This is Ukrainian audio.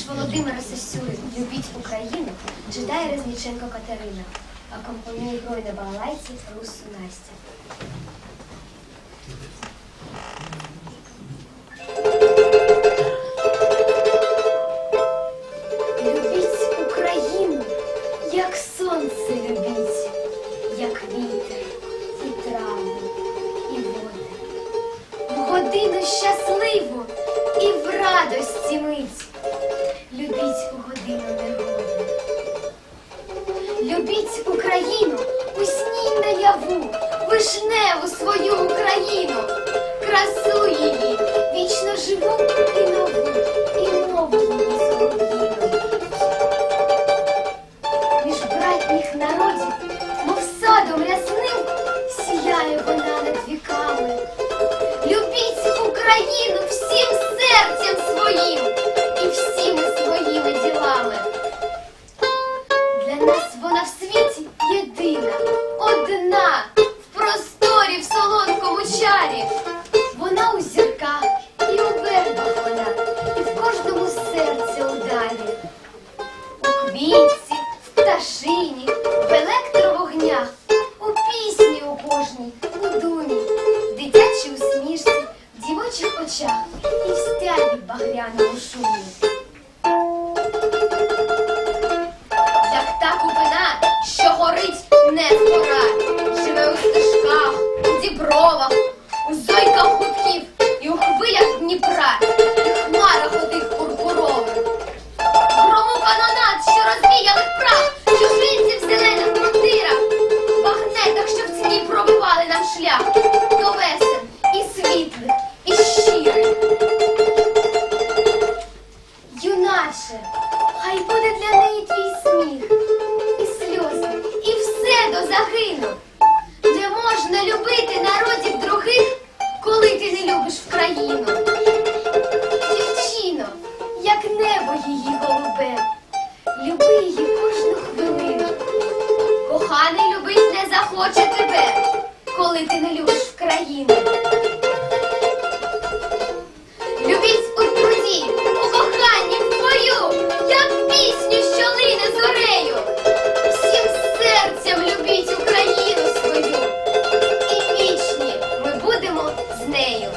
Вірш Володимира Сосюри Любіть Україну читає Резніченко Катерина, акомпанує грою на балалайці Русу Настя. Любіть Україну, як сонце любіть, як вітер, і трави, і води. В годину щасливу і в радості Любіть Україну у сній наяву, вишневу свою Україну, красу її, вічно живу і нову, і мову її. Між братніх народів, мов садом рясним, сіяє вона над віками. Любіть Україну всім серцем своїм у пісні у кожній, у думі, в дитячій усмішці, в дівочих очах і в стягі багряному шумі. Шлях, до весен і світлих, і щирих. Юначе, хай буде для неї твій сміх, і сльози, і все до загину. Не можна любити народів других, коли ти не любиш в країну. Дівчино, як небо її голубе, люби її кожну хвилину. Коханий любить не захоче коли ти не любиш в країну. Любіть у труді, у коханні в бою, як пісню, що лине зорею. Всім серцем любіть Україну свою. І вічні ми будемо з нею.